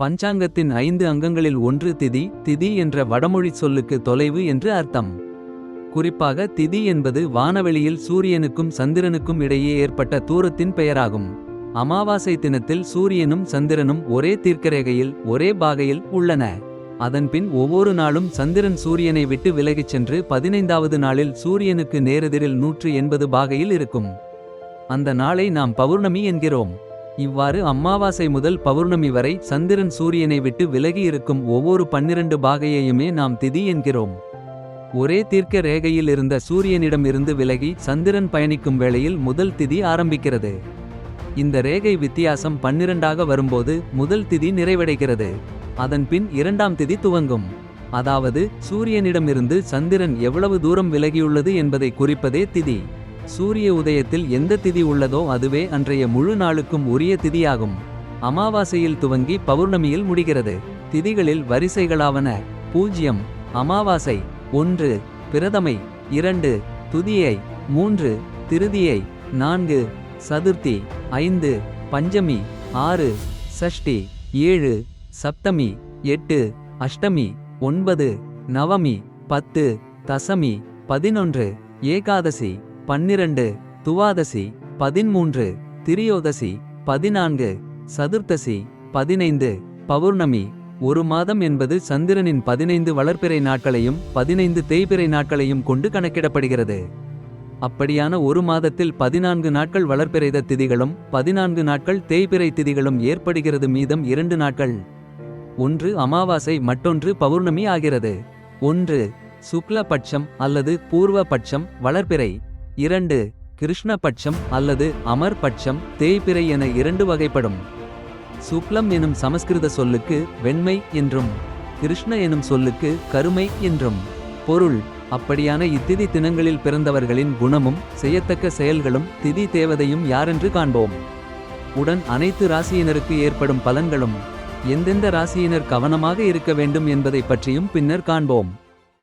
பஞ்சாங்கத்தின் ஐந்து அங்கங்களில் ஒன்று திதி திதி என்ற வடமொழிச் சொல்லுக்கு தொலைவு என்று அர்த்தம். குறிப்பாக திதி என்பது வானவெளியில் சூரியனுக்கும் சந்திரனுக்கும் இடையே ஏற்பட்ட தூரத்தின் பெயராகும். அமாவாசை தினத்தில் சூரியனும் சந்திரனும் ஒரே தீர்க்கரேகையில் ஒரே பாகையில் உள்ளன. அதன்பின் ஒவ்வொரு நாளும் சந்திரன் சூரியனை விட்டு விலகிச் சென்று பதினைந்தாவது நாளில் சூரியனுக்கு நேரெதிரில் நூற்று எண்பது பாகையில் இருக்கும். அந்த நாளை நாம் பௌர்ணமி என்கிறோம். இவ்வாறு அம்மாவாசை முதல் பௌர்ணமி வரை சந்திரன் சூரியனை விட்டு விலகி இருக்கும் ஒவ்வொரு பன்னிரண்டு பாகையையுமே நாம் திதி என்கிறோம். ஒரே தீர்க்க ரேகையில் இருந்த சூரியனிடம் இருந்து விலகி சந்திரன் பயணிக்கும் வேளையில் முதல் திதி ஆரம்பிக்கிறது. இந்த ரேகை வித்தியாசம் பன்னிரண்டாக வரும்போது முதல் திதி நிறைவடைகிறது. அதன்பின் இரண்டாம் திதி துவங்கும். அதாவது சூரியனிடமிருந்து சந்திரன் எவ்வளவு தூரம் விலகியுள்ளது என்பதை குறிப்பதே திதி. சூரிய உதயத்தில் எந்த திதி உள்ளதோ அதுவே அன்றைய முழு நாளுக்கும் உரிய திதியாகும். அமாவாசையில் துவங்கி பௌர்ணமியில் முடிகிறது. திதிகளில் வரிசைகளாவன பூஜ்யம் அமாவாசை ஒன்று பிரதமை இரண்டு துதியை மூன்று திருதியை நான்கு சதுர்த்தி ஐந்து பஞ்சமி ஆறு சஷ்டி ஏழு சப்தமி எட்டு அஷ்டமி ஒன்பது நவமி பத்து தசமி பதினொன்று ஏகாதசி பன்னிரண்டு துவாதசி பதின்மூன்று திரியோதசி பதினான்கு சதுர்த்தசி பதினைந்து பௌர்ணமி ஒரு மாதம் என்பது சந்திரனின் பதினைந்து வளர்பிறை நாட்களையும் பதினைந்து தேய்பிறை நாட்களையும் கொண்டு கணக்கிடப்படுகிறது. அப்படியான ஒரு மாதத்தில் பதினான்கு நாட்கள் வளர்பிறைத திதிகளும் பதினான்கு நாட்கள் தேய்பிறை திதிகளும் ஏற்படுகிறது மீதம் இரண்டு நாட்கள். ஒன்று அமாவாசை மற்றொன்று பௌர்ணமி ஆகிறது. ஒன்று சுக்லபட்சம் அல்லது பூர்வ பட்சம் வளர்பிறை. இரண்டு கிருஷ்ணபட்சம் அல்லது அமர் பட்சம் தேய்பிறை என இரண்டு வகைப்படும். சுப்லம் எனும் சமஸ்கிருத சொல்லுக்கு வெண்மை என்றும். கிருஷ்ண எனும் சொல்லுக்கு கருமை என்றும். பொருள் அப்படியான இத்திதி தினங்களில் பிறந்தவர்களின் குணமும் செய்யத்தக்க செயல்களும் திதி தேவதையும் யாரென்று காண்போம். உடன் அனைத்து ராசியினருக்கு ஏற்படும் பலன்களும். எந்தெந்த ராசியினர் கவனமாக இருக்க வேண்டும் என்பதைப் பற்றியும் பின்னர் காண்போம்.